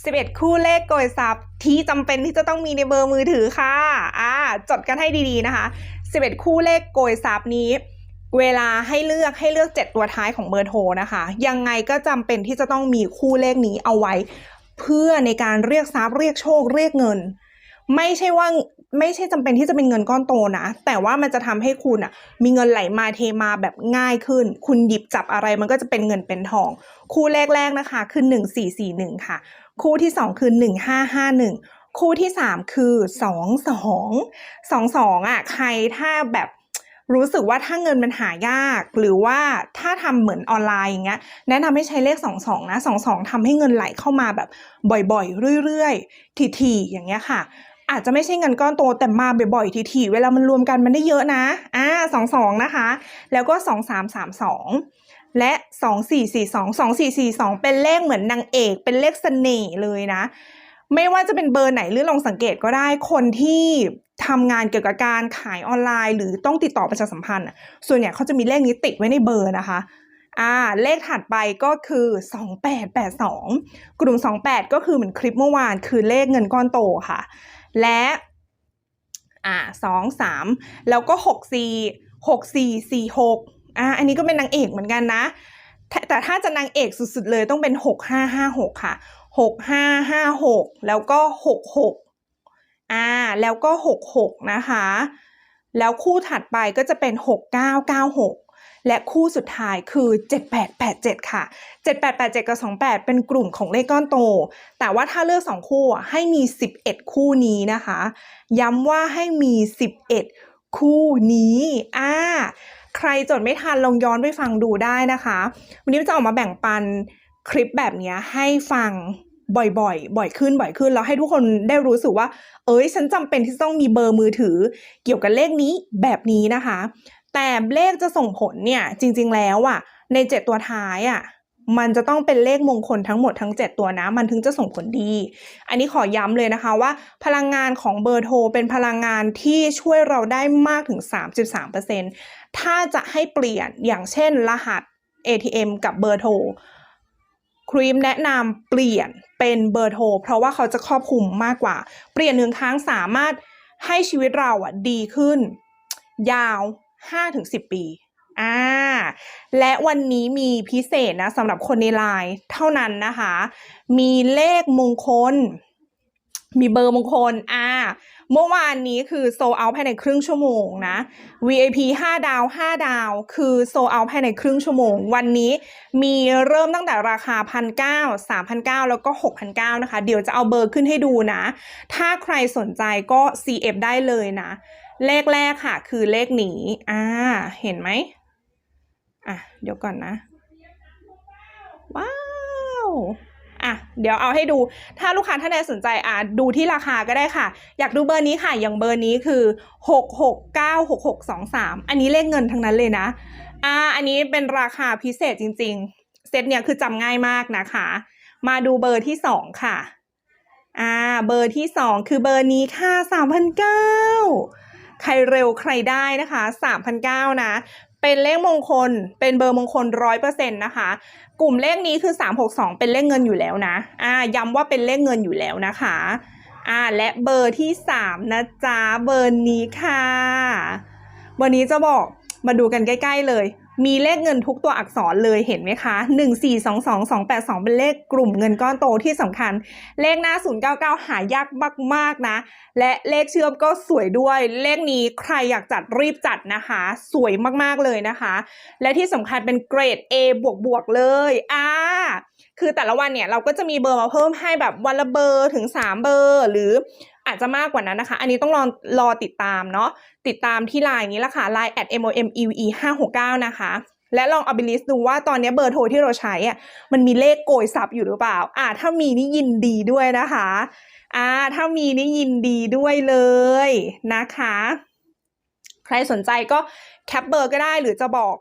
11 คู่เลขโกยทรัพย์ที่จำเป็นที่จะต้องมีในเบอร์มือถือค่ะอ่าจดกันให้ดีๆนะคะ 11 คู่เลขโกยทรัพย์นี้ เวลาให้เลือกให้เลือก 7 ตัวท้ายของเบอร์โทรนะคะ ยังไงก็จำเป็นที่จะต้องมีคู่เลขนี้เอาไว้ เพื่อในการเรียกทรัพย์เรียกโชคเรียกเงิน ไม่ใช่ว่า ไม่ใช่จำเป็นที่จะเป็นเงินก้อนโตนะ แต่ว่ามันจะทำให้คุณอะมีเงินไหลมาเทมาแบบง่ายขึ้น คุณหยิบจับอะไรมันก็จะเป็นเงินเป็นทอง คู่แรกๆนะคะ คือ 1441 ค่ะ คู่ที่ 2 คือ 1551 คู่ที่ 3 คือ 22 22อะใครถ้าแบบรู้สึกว่าถ้าเงินมันหายาก หรือว่าถ้าทำเหมือนออนไลน์อย่างเงี้ยแนะนำให้ใช้เลข 22 นะ 22ทำให้เงินไหลเข้ามาแบบบ่อยๆ เรื่อยๆถี่ๆอย่างเงี้ยค่ะ อาจจะไม่ใช่เงินก้อนโตแต่มาบ่อยๆถี่ๆเวลามันรวมกันมันได้เยอะนะอ่า22นะคะ แล้วก็2332และ 2442 2442 เป็นเลขเหมือนนางเอก เป็นเลขเสน่ห์เลยนะ ไม่ว่าจะเป็นเบอร์ไหนหรือลองสังเกตก็ได้คนที่ทำงานเกี่ยวกับการขายออนไลน์ หรือต้องติดต่อประชาสัมพันธ์ ส่วนใหญ่เขาจะมีเลขนี้ติดไว้ในเบอร์นะคะอ่าเลขถัดไปก็คือ 2882 กลุ่ม 28 ก็คือเหมือนคลิปเมื่อวาน คือเลขเงินก้อนโตค่ะ และอ่าสองสามแล้วก็หกสี่หกสี่สี่หกอ่าอันนี้ก็เป็นนางเอกเหมือนกันนะ แต่ถ้าจะนางเอกสุดๆเลยต้องเป็นหกห้าห้าหกค่ะหกห้าห้าหกแล้วก็หกหกอ่าแล้วก็หกหกนะคะ แล้วคู่ถัดไปก็จะเป็นหกเก้าเก้าหก และคู่สุดท้ายคือ 7887 ค่ะ 7887 กับ 28 เป็นกลุ่มของเลขก้อนโต แต่ว่าถ้าเลือก 2 คู่ให้มี 11 คู่นี้นะคะ ย้ำว่าให้มี 11 คู่นี้อ่าใครจดไม่ทันลองย้อนไปฟังดูได้นะคะ วันนี้จะออกมาแบ่งปันคลิปแบบนี้ให้ฟังบ่อยๆ บ่อยขึ้น บ่อยขึ้น แล้วให้ทุกคนได้รู้สึกว่า เอ้ย ฉันจำเป็นที่ต้องมีเบอร์มือถือ เกี่ยวกับเลขนี้แบบนี้นะคะ แต่เลขจะส่งผลเนี่ยจริงๆแล้วอะใน 7 ตัวท้ายอะมันจะต้องเป็นเลขมงคลทั้งหมดทั้ง 7 ตัวนะ มันถึงจะส่งผลดี อันนี้ขอย้ำเลยนะคะว่า พลังงานของเบอร์โทรเป็นพลังงานที่ช่วยเราได้มากถึง 33%ถ้าจะให้เปลี่ยนอย่างเช่นรหัส ATM กับเบอร์โทรครีมแนะนำเปลี่ยนเป็นเบอร์โทรเพราะว่าเขาจะครอบคลุมมากกว่า เปลี่ยนหนึ่งครั้งสามารถให้ชีวิตเราอะดีขึ้น ยาว 5-10 ปีอ่าและวันนี้มีพิเศษนะสำหรับคนในไลน์เท่านั้นนะคะ มีเลขมงคล มีเบอร์มงคลอ่า เมื่อวานนี้คือโซเอาภายในครึ่งชั่วโมงนะ VIP 5 ดาว 5 ดาว คือโซเอาภายในครึ่งชั่วโมง วันนี้มีเริ่มตั้งแต่ราคา 1,900 3,900 แล้วก็ 6,900 นะคะ เดี๋ยวจะเอาเบอร์ขึ้นให้ดูนะ ถ้าใครสนใจก็ CF ได้เลยนะ เลขแรกค่ะ คือเลขนี้อ่าเห็นไหมอะ เดี๋ยวก่อนนะ ว้าว เดี๋ยวเอาให้ดู ถ้าลูกค้าท่านใดสนใจอะดูที่ราคาก็ได้ค่ะ อยากดูเบอร์นี้ค่ะ อย่างเบอร์นี้คือ 6696623 อันนี้เลขเงินทั้งนั้นเลยนะ อ่า อันนี้เป็นราคาพิเศษจริง ๆ เซตเนี่ยคือจำง่ายมากนะคะ มาดูเบอร์ที่สองค่ะ อ่า เบอร์ที่สองคือเบอร์นี้ค่ะ3,009ใครเร็วใครได้นะคะ3,009นะ เป็นเลขมงคล เป็นเบอร์มงคลร้อยเปอร์เซ็นต์นะคะ กลุ่มเลขนี้คือสามหกสองเป็นเลขเงินอยู่แล้วนะ อ่า ย้ำว่าเป็นเลขเงินอยู่แล้วนะคะ อ่า และเบอร์ที่สามนะจ๊ะ เบอร์นี้ค่ะ วันนี้จะบอกมาดูกันใกล้ ๆ เลย มีเลขเงินทุกตัวอักษรเลยเห็นไหมคะ 1 4 2 2 2 8 2 เป็นเลขกลุ่มเงินก้อนโตที่สำคัญ เลขหน้า 099 หายากมากๆนะ และเลขเชื่อมก็สวยด้วย เลขนี้ใครอยากจัดรีบจัดนะคะ สวยมากๆเลยนะคะ และที่สำคัญเป็นเกรด A บวกบวกเลยอ่าคือแต่ละวันเนี่ยเราก็จะมีเบอร์มาเพิ่มให้แบบวันละเบอร์ถึง 3 เบอร์หรือ อาจจะมากกว่านั้นนะคะ อันนี้ต้องรอรอติดตามเนาะติดตามที่ไลน์นี้ละค่ะ line at m o m e e 5 6 9นะคะ และลองเอาไปลิสต์ดูว่าตอนนี้เบอร์โทรที่เราใช้อะมันมีเลขโกยซับอยู่หรือเปล่า อ่าถ้ามีนี่ยินดีด้วยนะคะอ่าถ้ามีนี่ยินดีด้วยเลยนะคะ ใครสนใจก็แคปเบอร์ก็ได้หรือจะบอก